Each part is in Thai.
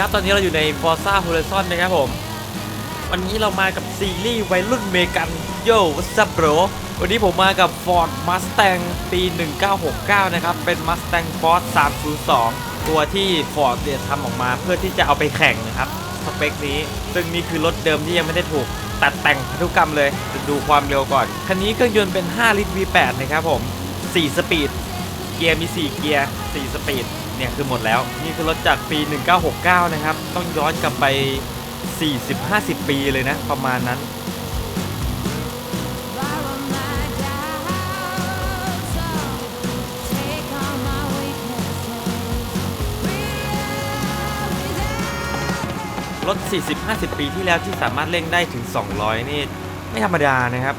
ครับ ตอนนี้เราอยู่ใน Forza Horizon นะครับผม วันนี้เรามากับซีรีส์วัยรุ่นเมกันโย่ what's up bro วันนี้ผมมากับ Ford Mustang ปี 1969 นะครับ เป็น Mustang Ford 302 ตัวที่ Ford เนี่ยทำออกมาเพื่อที่จะเอาไปแข่งนะครับ สเปคนี้ ซึ่งนี่คือรถเดิมที่ยังไม่ได้ถูกตัดแต่งพันธุกรรมเลยจะดูความเร็วก่อน คันนี้เครื่องยนต์เป็น 5 ลิตร V8 นะครับผม 4 สปีด เกียร์มี 4 เกียร์ 4 สปีด เนี่ยคือหมดแล้ว นี่คือรถจากปี 1969 นะครับ ต้องย้อนกลับไป 40-50 ปีเลยนะ ประมาณนั้น รถ 40-50 ปีที่แล้วที่สามารถเร่งได้ถึง 200 นี่ ไม่ธรรมดานะครับ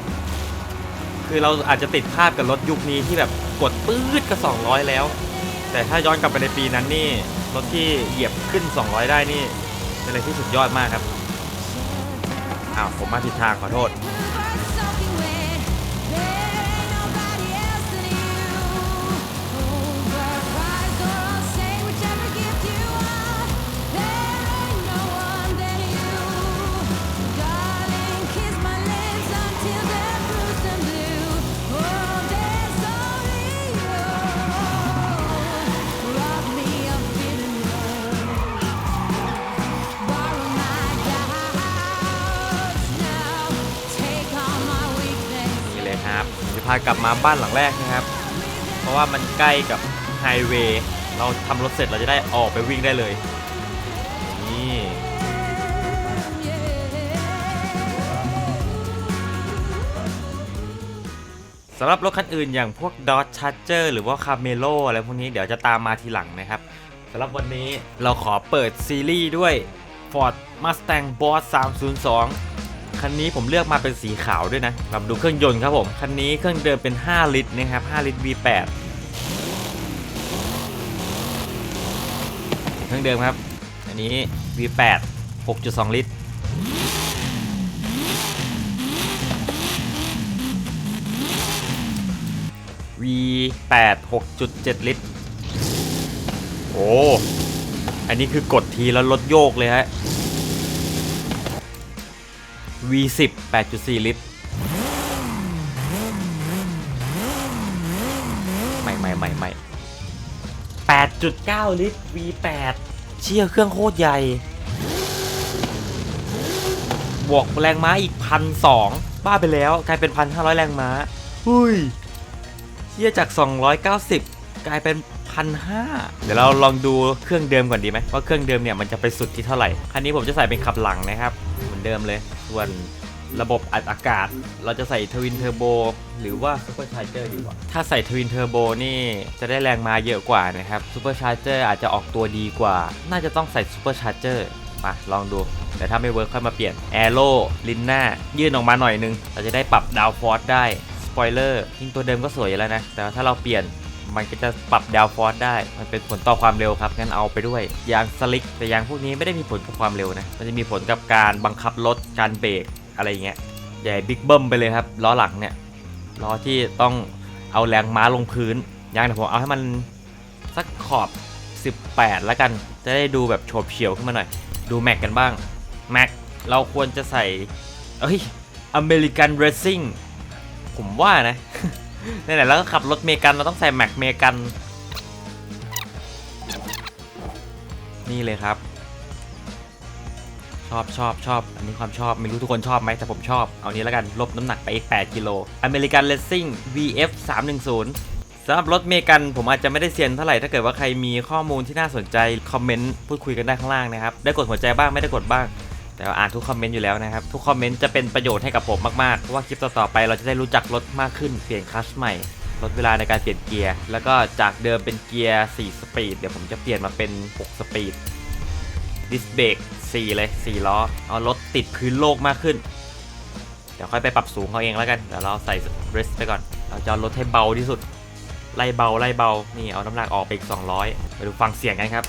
คือเราอาจจะติดภาพกับรถยุคนี้ที่แบบกดปื๊ดก็ 200 แล้ว แต่ถ้าย้อนกลับไปในปีนั้นนี่รถที่เหยียบขึ้น 200 ได้นี่เป็นอะไรที่สุดยอดมากครับอ้าวผมมาผิดทางขอโทษากลับมาบ้านหลังแรกนะครับ เพราะว่ามันใกล้กับไฮเวย์เราทำรถเสร็จเราจะได้ออกไปวิ่งได้เลย นี่สำหรับรถคันอื่นอย่างพวก Dodge Charger หรือว่า Camaro อะไรพวกนี้เดี๋ยวจะตามมาทีหลังนะครับสำหรับวันนี้เราขอเปิดซีรีส์ด้วย Ford Mustang Boss 302 คันนี้ผมเลือกมาเป็นสีขาวด้วยนะรามาดูเครื่องยนต์ครับผม คันนี้เครื่องเดิมเป็น 5 ลิตรนะครับ 5 ลิตร V8 เครื่องเดิมครับ อันนี้ V8 6.2 ลิตร V8 6.7 ลิตร โอ้ อันนี้คือกดทีแล้วรถโยกเลยฮะ V10 8.4 ลิตรไม่ไม่ไม่ไม่8.9 ลิตร V8 เชี่ยเครื่องโคตรใหญ่ บวกแรงม้าอีกพันสองบ้าไปแล้ว กลายเป็นพันห้าร้อยแรงม้าหุยเชี่ยจาก 290 กลายเป็นพันห้าเดี๋ยวเราลองดูเครื่องเดิมก่อนดีไหมว่าเครื่องเดิมเนี่ยมันจะไปสุดที่เท่าไหร่ คันนี้ผมจะใส่เป็นขับหลังนะครับ เหมือนเดิมเลย ส่วนระบบอัดอากาศ เราจะใส่ทวินเทอร์โบหรือว่าซูเปอร์ชาร์เจอร์ดีกว่า ถ้าใส่ทวินเทอร์โบนี่จะได้แรงมาเยอะกว่านะครับซูเปอร์ชาร์เจอร์อาจจะออกตัวดีกว่า น่าจะต้องใส่ซูเปอร์ชาร์เจอร์มาลองดูแต่ถ้าไม่เวิร์คค่อยมาเปลี่ยนแอโร่ลินหน้า ยื่นออกมาหน่อยนึง เราจะได้ปรับดาวฟอร์สได้สปอยเลอร์ยิ่งตัวเดิมก็สวยแล้วนะ แต่ว่าถ้าเราเปลี่ยน มันก็จะปรับดาวฟอร์สได้ มันเป็นผลต่อความเร็วครับ งั้นเอาไปด้วย ยางสลิก แต่ยางพวกนี้ไม่ได้มีผลกับความเร็วนะ มันจะมีผลกับการบังคับรถ การเบรกอะไรอย่างเงี้ย ใหญ่บิ๊กเบิ้มไปเลยครับ ล้อหลังเนี่ย ล้อที่ต้องเอาแรงม้าลงพื้น ยางเดี๋ยวผมเอาให้มันสักขอบ 18 แล้วกัน จะได้ดูแบบโฉบเฉี่ยวขึ้นมาหน่อย ดูแม็กกันบ้าง แม็ก เราควรจะใส่ เอ้ย อเมริกันเรซซิ่ง ผมว่านะ ไหนๆแล้วก็ขับรถเมกันเราต้องใส่แม็กเมกัน นี่เลยครับ ชอบชอบชอบอันนี้ความชอบ ไม่รู้ทุกคนชอบไหมแต่ผมชอบ เอานี้แล้วกัน ลบน้ำหนักไปอีก 8 กิโล American Racing VF 310สำหรับรถเมกันผมอาจจะไม่ได้เซียนเท่าไหร่ถ้าเกิดว่าใครมีข้อมูลที่น่าสนใจ คอมเมนต์พูดคุยกันได้ข้างล่างนะครับ ได้กดหัวใจบ้างไม่ได้กดบ้าง แต่ว่าอ่านทุกคอมเมนต์อยู่แล้วนะครับ ทุกคอมเมนต์จะเป็นประโยชน์ให้กับผมมากๆ เพราะว่าคลิปต่อๆไปเราจะได้รู้จักรถมากขึ้น เปลี่ยนคลัชใหม่ลดเวลาในการเปลี่ยนเกียร์ แล้วก็จากเดิมเป็นเกียร์ 4 สปีด เดี๋ยวผมจะเปลี่ยนมาเป็น 6 สปีด ดิสเบรก4 เลย 4 ล้อ เอารถติดพื้นโลกมากขึ้น เดี๋ยวค่อยไปปรับสูงเขาเองแล้วกัน เดี๋ยวเราใส่เรสไปก่อน เราจะเอารถให้เบาที่สุด ไล่เบาไล่เบา นี่เอาน้ำหนักออกไปอีก 200 ไปดูฟังเสียงกันครับ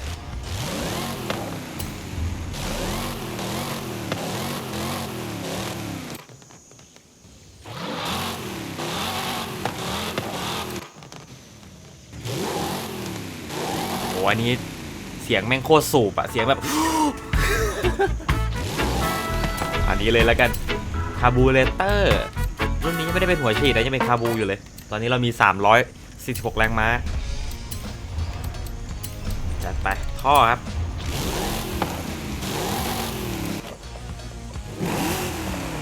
อันนี้เสียงแม่งโคตรสูบอะเสียงแบบ อันนี้เลยแล้วกันคาบูเลเตอร์รุ่นนี้ยังไม่ได้เป็นหัวฉีดนะยังเป็นคาบูอยู่เลย ตอนนี้เรามี 346 แรงม้า จัดไป ท่อครับ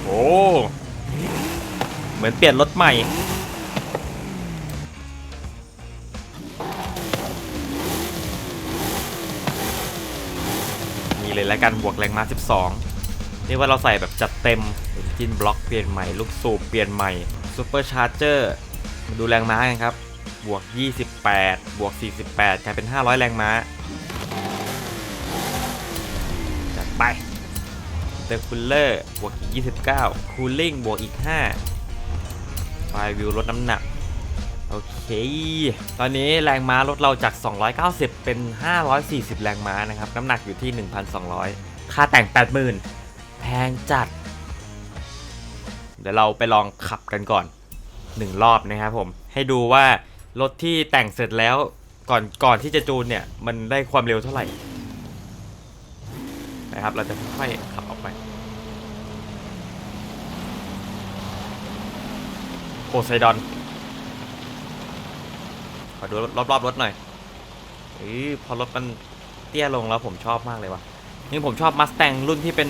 โอ้ เหมือนเปลี่ยนรถใหม่ เลยแล้วกันบวกแรงม้า 12 นี่ว่าเราใส่แบบจัดเต็มเอนจินบล็อกเปลี่ยนใหม่ลูกสูบเปลี่ยนใหม่ซูเปอร์ชาร์เจอร์มาดูแรงม้ากันครับ บวก 28 บวก 48 กลายเป็น 500 แรงม้า จัดไปเดอะคูลเลอร์บวกอีก 29 คูลลิ่งบวกอีก 5 ไฟวิวลดน้ำหนัก ตอนนี้แรงม้าลดเราจาก 290 เป็น 540 แรงม้านะครับ น้ำหนักอยู่ที่ 1,200 ค่าแต่ง 80,000 แพงจัด เดี๋ยวเราไปลองขับกันก่อน 1 รอบนะครับผม ให้ดูว่ารถที่แต่งเสร็จแล้วก่อนก่อนที่จะจูนเนี่ย มันได้ความเร็วเท่าไหร่ นะครับ เราจะค่อยๆขับออกไปโพไซดอน ขอดูรอบๆรถหน่อยเอ้ยพอรถมันเตี้ยลงแล้วผมชอบมากเลยว่ะนี่ผมชอบมัส t ตงรุ่นที่เป็น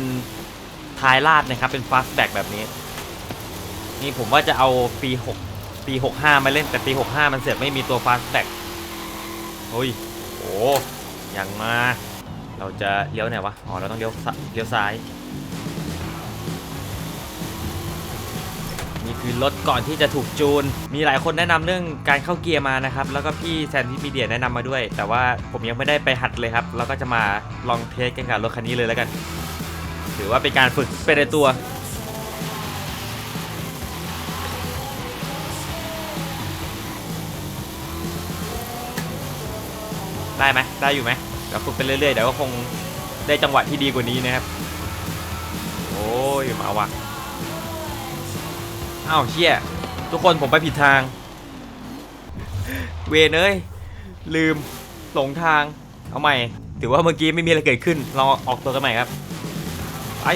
ท้ายลาดนะครับ เป็นฟาสแบ็กแบบนี้ นี่ผมว่าจะเอาปี6ปี65 มาเล่นแต่ปี 65 มันเสียไม่มีตัวฟาสแบ็กโอ้ยโอ้ยังมา เราจะเลี้ยวไหนวะ อ๋อ เราต้องเลี้ยวเลี้ยวซ้าย คือรถก่อนที่จะถูกจูน มีหลายคนแนะนำเรื่องการเข้าเกียร์มานะครับ แล้วก็พี่แซนที่มีเดียแนะนำมาด้วย แต่ว่าผมยังไม่ได้ไปหัดเลยครับ แล้วก็จะมาลองเทสกันกับรถคันนี้เลยแล้วกัน ถือว่าเป็นการฝึกเป็นในตัวได้ไหมได้อยู่ไหมเดี๋ยวฝึกไปเรื่อยๆ เดี๋ยวก็คงได้จังหวะที่ดีกว่านี้นะครับ โอ้ยมาว่ะ อ้าวเชี่ยทุกคนผมไปผิดทาง เวเอ้ยลืมหลงทาง เอาใหม่ ถือว่าเมื่อกี้ไม่มีอะไรเกิดขึ้น เราออกตัวกันใหม่ครับ ไป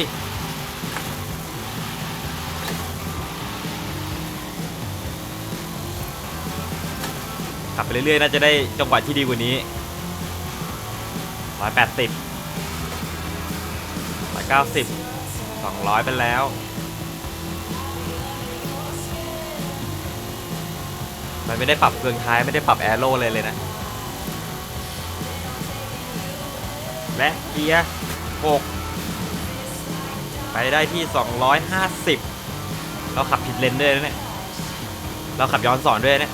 ขับไปเรื่อยๆ น่าจะได้จังหวะที่ดีกว่านี้ 180 190 200 ไปแล้ว มันไม่ได้ปรับเครื่องท้ายไม่ได้ปรับแอโร่เลยเลยนะ และเกียร์6ไปได้ที่ 250 เราขับผิดเลนด้วยนะเนี่ย เราขับย้อนสอนด้วยนะเนี่ย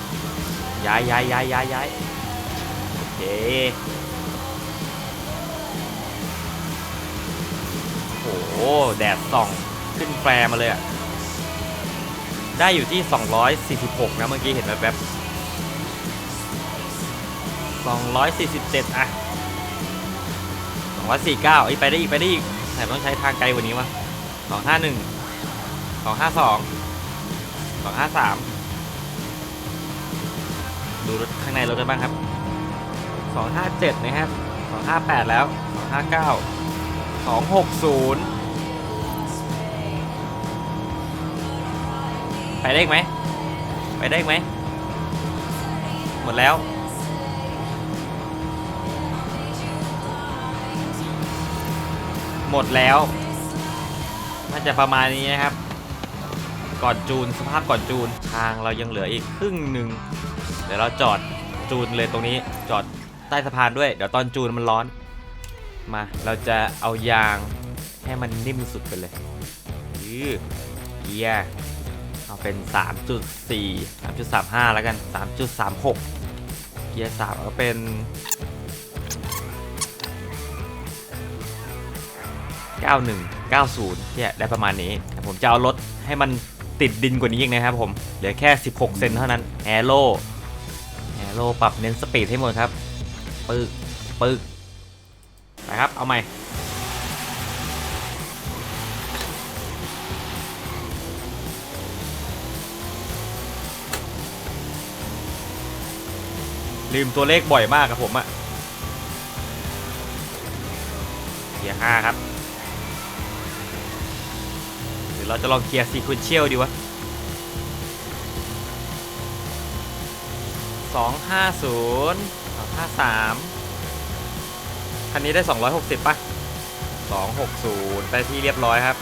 ย้ายย้ายย้ายย้ายย้ายโอเคโอ้โห แดดส่อง ขึ้นแฟร์มาเลยอะ ได้อยู่ที่ 246 นะเมื่อกี้เห็นแบบแบบ247 อะ 249ไอ้ยไปได้อีก ไปได้อีกแต่ต้องใช้ทางไกลกว่านี้วะ251 252 253 ดูรถข้างในรถกันบ้างครับ 257 นะครับ 258 แล้ว 259 260 ไปได้ไหมไปได้ไหมหมดแล้ว หมดแล้วน่าจะประมาณนี้นะครับ ก่อนจูนสภาพก่อนจูนทางเรายังเหลืออีกครึ่งหนึ่งเดี๋ยวเราจอดจูนเลยตรงนี้จอดใต้สะพานด้วย เดี๋ยวตอนจูนมันร้อน มาเราจะเอายางให้มันนิ่มสุดไปเลยยือเกียร์ เอาเป็น 3.4 3.35 แล้วกัน 3.36 เกียร์3เอาเป็น 91 90เนี่ยได้ประมาณนี้ ผมจะเอารถให้มันติดดินกว่านี้อีกนะครับผม เหลือแค่ 16 เซนเท่านั้นแอโร่แอโร่ปรับเน้นสปีดให้หมดครับ ปึก ปึกไปครับ เอาใหม่ ลืมตัวเลขบ่อยมากครับผมอะเกียร์ห้าครับหรือเราจะลองเกียร์ซีควนเชียลดีวะสองห้าศูนย์สองห้าสามคันนี้ได้260ป่ะ260ได้ที่เรียบร้อยครับ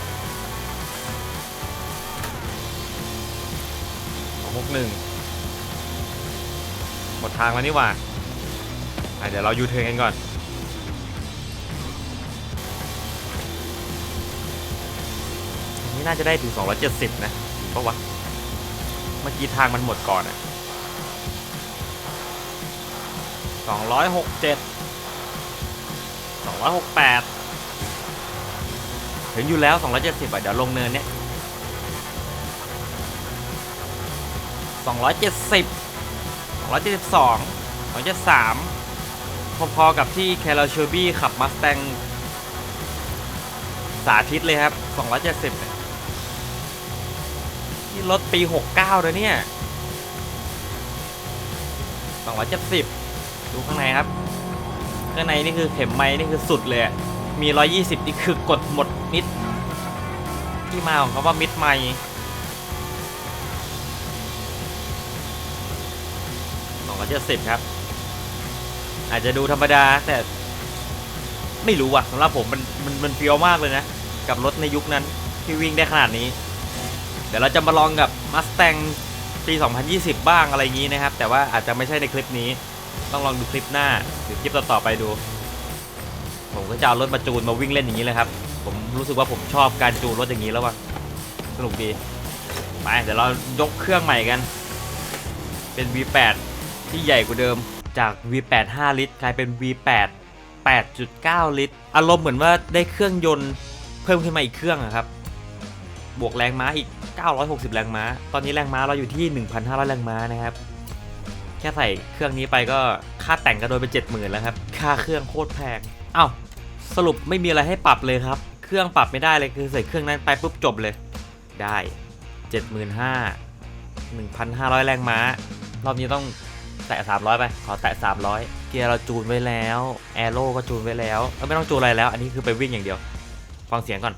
261หม ดทางแล้วนี่ว่าอะเดี๋ยวเรายูเทิร์นกันก่อน อันนี้น่าจะได้ถึง 270 นะถูกปะวะ เมื่อกี้ทางมันหมดก่อนอะ267 268 ถึงอยู่แล้ว 270อะเดี๋ยวลงเนินเนี้ย270 272 273 พอๆกับที่แคลร์เชอร์บี้ขับมาส t ตงสาธิตเลยครับ 270เนี่ยนี่รถปี 69เลยเนี่ย 270 ดูข้างในครับ ข้างในนี่คือเข็มไม้นี่คือสุดเลย มี 120 นี่คือกดหมดมิด ที่มาของคำว่ามิดไม่ 270ครับ อาจจะดูธรรมดาแต่ไม่รู้ว่ะสำหรับผมมันมันมันเฟี้ยวมากเลยนะ กับรถในยุคนั้นที่วิ่งได้ขนาดนี้ เดี๋ยวเราจะมาลองกับ Mustang ปี 2020 บ้างอะไรอย่างนี้นะครับ แต่ว่าอาจจะไม่ใช่ในคลิปนี้ ต้องลองดูคลิปหน้าหรือคลิปต่อๆไปดู ผมก็จะเอารถมาจูนมาวิ่งเล่นอย่างนี้เลยครับ ผมรู้สึกว่าผมชอบการจูนรถอย่างนี้แล้วว่ะสนุกดี ไปเดี๋ยวเรายกเครื่องใหม่กัน เป็น V8 ที่ใหญ่กว่าเดิมจาก V8 5 ลิตร กลายเป็น V8 8.9 ลิตร อารมณ์เหมือนว่าได้เครื่องยนต์เพิ่มขึ้นมาอีกเครื่องครับ บวกแรงม้าอีก 960 แรงม้า ตอนนี้แรงม้าเราอยู่ที่ 1,500 แรงม้านะครับ แค่ใส่เครื่องนี้ไปก็ค่าแต่งก็โดนไป 70,000 แล้วครับ ค่าเครื่องโคตรแพงเอ้าสรุปไม่มีอะไรให้ปรับเลยครับ เครื่องปรับไม่ได้เลยคือใส่เครื่องนั้นไปปุ๊บจบเลย ได้ 75,000 1,500 แรงม้า รอบนี้ต้อง แตะ300 ไป ขอแตะ 300 เกียร์เราจูนไว้แล้ว แอโร่ก็จูนไว้แล้วเอ้ยไม่ต้องจูนอะไรแล้ว อันนี้คือไปวิ่งอย่างเดียว ฟังเสียงก่อน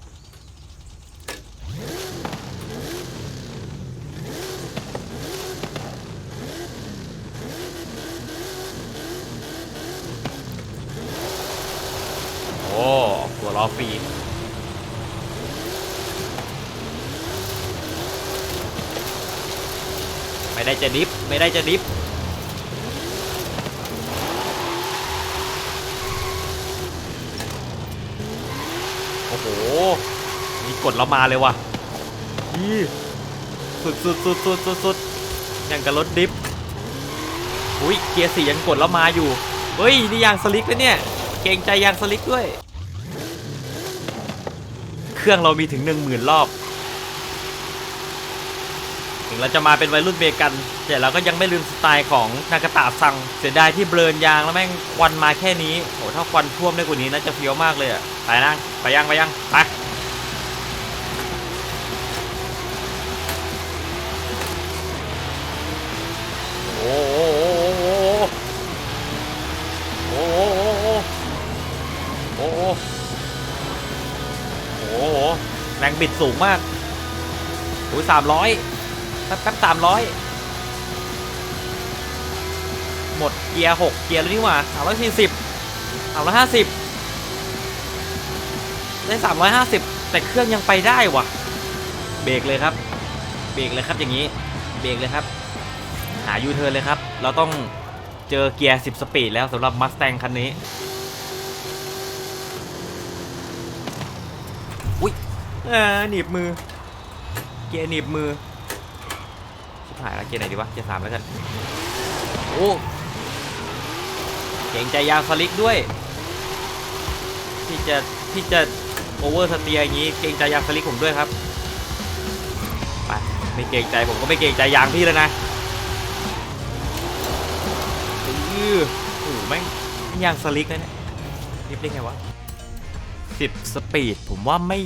โอ้ตัวล้อฟรีไม่ได้จะดิฟ ไม่ได้จะดิฟ โอ้โหมีกดเรามาเลยว่ะยี่สุดสุดสุดสุดสุดสุดอย่างกับรถดิฟอุ้ยเกียร์สี่ยังกดเรามาอยู่ เฮ้ย นี่ยางสลิกแล้วเนี่ย เกรงใจยางสลิกด้วย เครื่องเรามีถึงหนึ่งหมื่นรอบ เราจะมาเป็นวัยรุ่นเบกัน แต่เราก็ยังไม่ลืมสไตล์ของนากาตะซัง เสียดายที่เบลนยางแล้วแม่งควันมาแค่นี้โหถ้าควันท่วมได้กว่านี้น่าจะเฟี้ยวมากเลยอะไปนั่งไปยังไปยังไปโอ้โหโอ้โหโอ้โหโอ้โหแรงบิดสูงมากโอ้ยสามร้อย แป๊บแป๊บสามร้อยหมดเกียร์หกเกียร์แล้วนี่หว่าสามร้อยสี่สิบสามร้อยห้าสิบได้สามร้อยห้าสิบแต่เครื่องยังไปได้ว่ะ เบรกเลยครับ เบรกเลยครับอย่างนี้ เบรกเลยครับ หายูเทิร์นเลยครับ เราต้องเจอเกียร์10สปีดแล้วสำหรับมัส t ต n คันนี้อุ้ยเออหนีบมือ เกียร์หนีบมือ หายแล้วเกียร์ไหนดีวะเกียร์สามแล้วกันโอ้เก่งใจยางสลิกด้วยที่จะที่จะโอเวอร์สเตียร์อย่างนี้เก่งใจยางสลิกผมด้วยครับไปไม่เก่งใจผมก็ไม่เก่งใจยางพี่แล้วนะอือโอ้แม่งยางสลิกนะเนี่ยรีบได้ไงวะสิบสปีดผมว่าไม่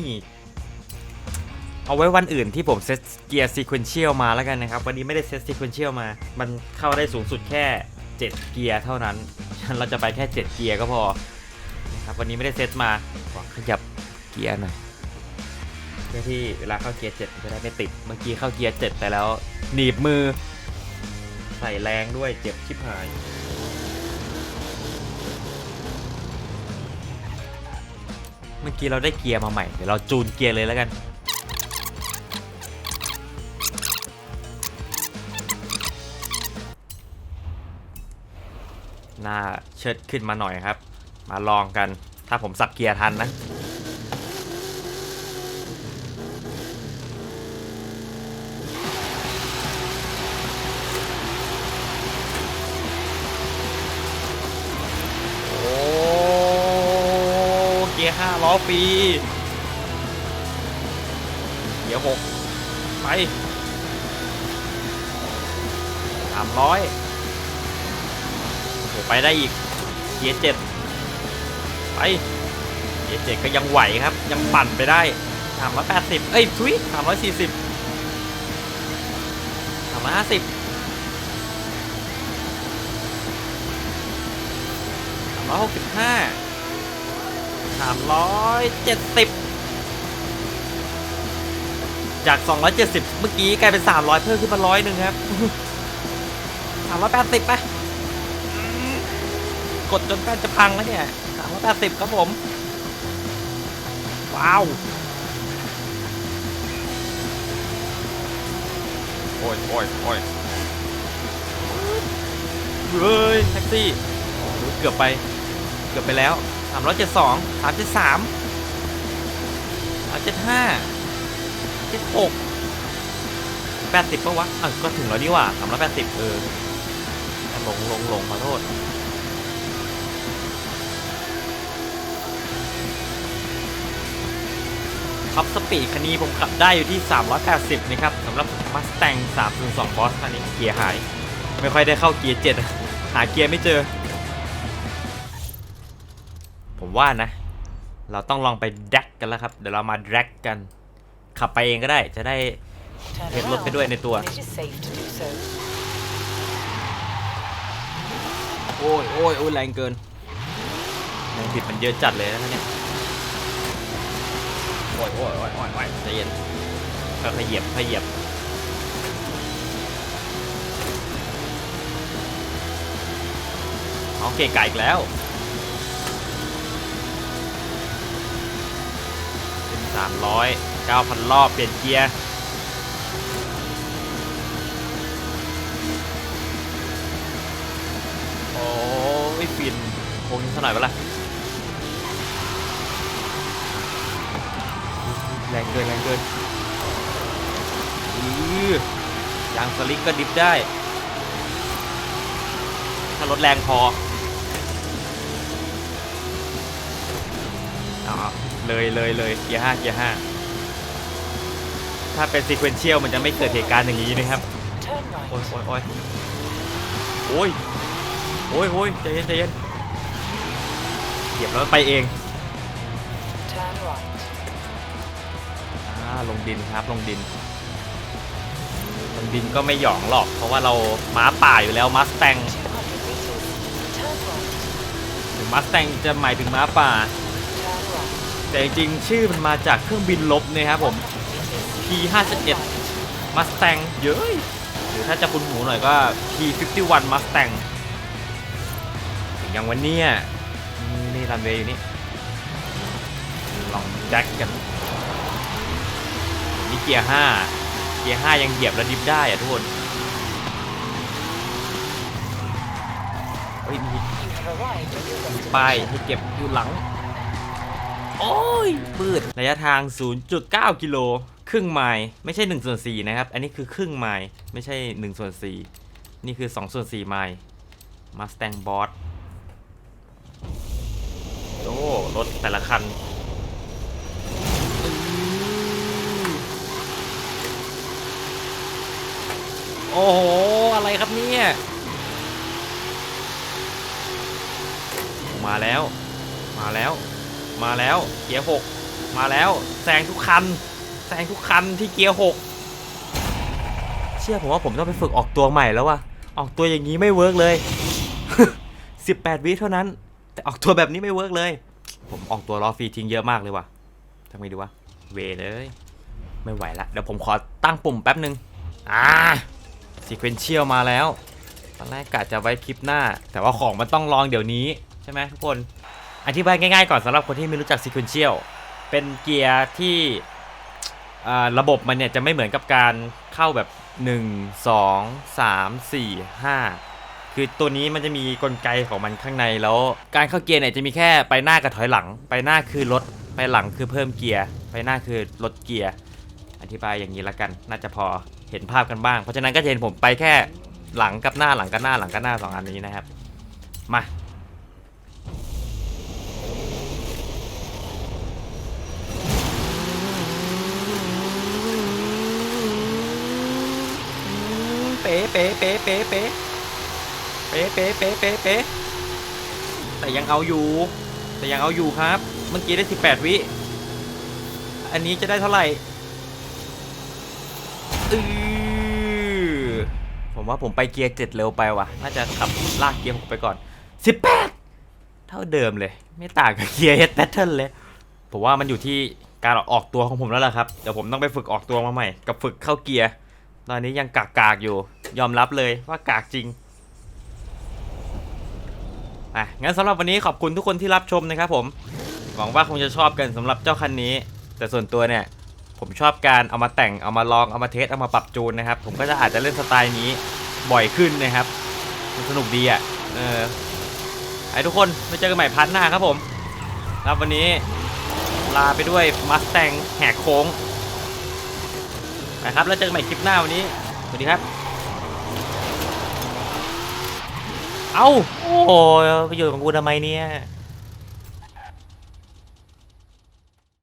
เอาไว้วันอื่นที่ผมเซตเกียร์ซีเควนเชียลมาแล้วกันนะครับ วันนี้ไม่ได้เซตซีเควนเชียลมา มันเข้าได้สูงสุดแค่ 7 เกียร์เท่านั้นฉันเราจะไปแค่ 7 เกียร์ก็พอนะครับวันนี้ไม่ได้เซตมาขอขยับเกียร์หน่อยเพื่อที่เวลาเข้าเกียร์เจ็ดจะได้ไม่ติดเมื่อกี้เข้าเกียร์เจ็ดไปแล้ว หนีบมือ ใส่แรงด้วยเจ็บชิบหายเมื่อกี้เราได้เกียร์มาใหม่ เดี๋ยวเราจูนเกียร์เลยแล้วกัน หน้าเชิดขึ้นมาหน่อยครับ มาลองกัน ถ้าผมสับเกียร์ทันนะโอ้เกียร์ห้าล้อฟรีเกียร์หกไปสามร้อย โอ้โหไปได้อีกเกียร์เจ็ดไปเกียร์เจ็ดก็ยังไหวครับ ยังปั่นไปได้สามร้อยแปดสิบเอ้ยทุยสามร้อยสี่สิบสามร้อยห้าสิบสามร้อยหกสิบห้าสามร้อยเจ็ดสิบจากสองร้อยเจ็ดสิบเมื่อกี้กลายเป็นสามร้อยเพิ่มขึ้นมาร้อยหนึ่งครับสามร้อยแปดสิบไป กดจนแป้นจะพังแล้วเนี่ยสามร้อยแปดสิบครับผม ว้าว โอ้ยโอ้ยโอ้ยเฮ้ยแท็กซี่เกือบไป เกือบไปแล้ว372 373 375 76 80ปะวะอะก็ถึงแล้วนี่ว่า380เออลงลงลงขอโทษ ท็อปสปีดคันนี้ผมขับได้อยู่ที่ 380 นะครับสำหรับ Mustang 302 Boss คันนี้เกียร์หาย ไม่ค่อยได้เข้าเกียร์ 7 หาเกียร์ไม่เจอ ผมว่านะ เราต้องลองไปแดกกันแล้วครับ เดี๋ยวเรามาแดกกัน ขับไปเองก็ได้จะได้ Turn เห็นรถไป around ด้วยในตัว when it is safe to do so. โอ้ยโอ้ยโอ้ยแรงเกินแรงบิดมันเยอะจัดเลยนะเนี่ยโอ้ยโอ้ยโอ้ยโอ้ยโอ้ยใจเย็นค่อยๆเหยียบค่อยๆเหยียบเอาเกะกะอีกแล้วเป็นสามร้อยเก้าพันรอบเปลี่ยนเกียร์โอ้ยฟินโค้งนี้เท่าไหร่วะล่ะ รงเกินแรงเกินยางสลิกก็ดิฟได้ ถ้ารถแรงพออ๋อเลยเลยเลยเกียร์ห้าเกียร์ห้าถ้าเป็นซีเควนเชียลมันจะไม่เกิดเหตุการณ์อย่างนี้นะครับ Turn โอ้ยโอ้ยโอ้ยโอ้ยโอ้ยใจเย็นใจเย็นเหยียบแล้วไปเอง ลงดินครับลงดิน ลงดินก็ไม่หยองหรอก เพราะว่าเราม้าป่าอยู่แล้วมัสแตง200 meters. Turn right. ถึงมัสแตงจะหมายถึงม้าป่า แต่จริงๆชื่อมันมาจากเครื่องบินลบนะครับผม P51 Mustang เย้ยหรือถ้าจะคุณหูหน่อยก็ P51 Mustang ถึงยังวันเนี้ยนี่นี่รันเวย์อยู่นี่ลองแจ็คกัน นี่เกียร์5เกียร์5ยังเหยียบแล้วดิฟได้อะทุกคนเฮ้ยมีป้ายให้เก็บอยู่หลัง โอ้ยปืดระยะทาง 0.9 กิโลครึ่งไมล์ไม่ใช่1ส่วน4นะครับ อันนี้คือครึ่งไมล์ไม่ใช่1ส่วน4นี่คือ2ส่วน4ไมล์ Mustang Boss โอ้รถแต่ละคัน โอ้โห อะไรครับเนี่ย มาแล้ว มาแล้ว มาแล้ว เกียร์หกมาแล้วแซงทุกคันแซงทุกคันที่เกียร์หกเชื่อผมว่าผมต้องไปฝึกออกตัวใหม่แล้วว่ะ ออกตัวอย่างนี้ไม่เวิร์กเลย 18 วิเท่านั้น แต่ออกตัวแบบนี้ไม่เวิร์กเลย ผมออกตัวล้อฟรีทิ้งเยอะมากเลยว่ะทำไงดีวะ เวเลย ไม่ไหวละ เดี๋ยวผมขอตั้งปุ่มแป๊บนึง อ่า ซีเควนเชียลมาแล้ว ตอนแรกกะจะไว้คลิปหน้า แต่ว่าของมันต้องลองเดี๋ยวนี้ ใช่ไหมทุกคน อธิบายง่ายๆก่อนสำหรับคนที่ไม่รู้จักซีเควนเชียลเป็นเกียร์ที่ระบบมันเนี่ยจะไม่เหมือนกับการเข้าแบบ 1 2 3 4 5 คือตัวนี้มันจะมีกลไกของมันข้างในแล้ว การเข้าเกียร์เนี่ยจะมีแค่ไปหน้ากับถอยหลัง ไปหน้าคือลดไปหลังคือเพิ่มเกียร์ ไปหน้าคือลดเกียร์ อธิบายอย่างนี้ละกัน น่าจะพอ เห็นภาพกันบ้าง เพราะฉะนั้นก็จะเห็นผมไปแค่หลังกับหน้าหลังกับหน้าหลังกับหน้าสองอันนี้นะครับ มาเป๊ะเป๊ะเป๊ะเป๊ะเป๊ะเป๊ะเป๊ะเป๊ะเป๊ะเป๊ะแต่ยังเอาอยู่ แต่ยังเอาอยู่ครับ เมื่อกี้ได้ 18 วิ อันนี้จะได้เท่าไหร่อือ ผมว่าผมไปเกียร์เจ็ดเร็วไปว่ะ น่าจะขับลากเกียร์หกไปก่อน18เท่าเดิมเลย ไม่ต่างกับเกียร์เฮดแพทเทิร์นเลย ผมว่ามันอยู่ที่การออกตัวของผมแล้วล่ะครับ เดี๋ยวผมต้องไปฝึกออกตัวมาใหม่ กับฝึกเข้าเกียร์ ตอนนี้ยังกากกากอยู่ ยอมรับเลยว่ากากจริงอะงั้นสำหรับวันนี้ขอบคุณทุกคนที่รับชมนะครับผม หวังว่าคงจะชอบกันสำหรับเจ้าคันนี้ แต่ส่วนตัวเนี่ย ผมชอบการเอามาแต่งเอามาลองเอามาเทสเอามาปรับจูนนะครับ ผมก็จะอาจจะเล่นสไตล์นี้บ่อยขึ้นนะครับมันสนุกดีอะเออไอ้ทุกคนไปเจอกันใหม่พันหน้าครับผมครับวันนี้ลาไปด้วยมัสแตงแหกโค้งนะครับแล้วเจอกันใหม่คลิปหน้าวันนี้สวัสดีครับ เอาโอ้ยไปอยู่กับกูทำไมเนี่ย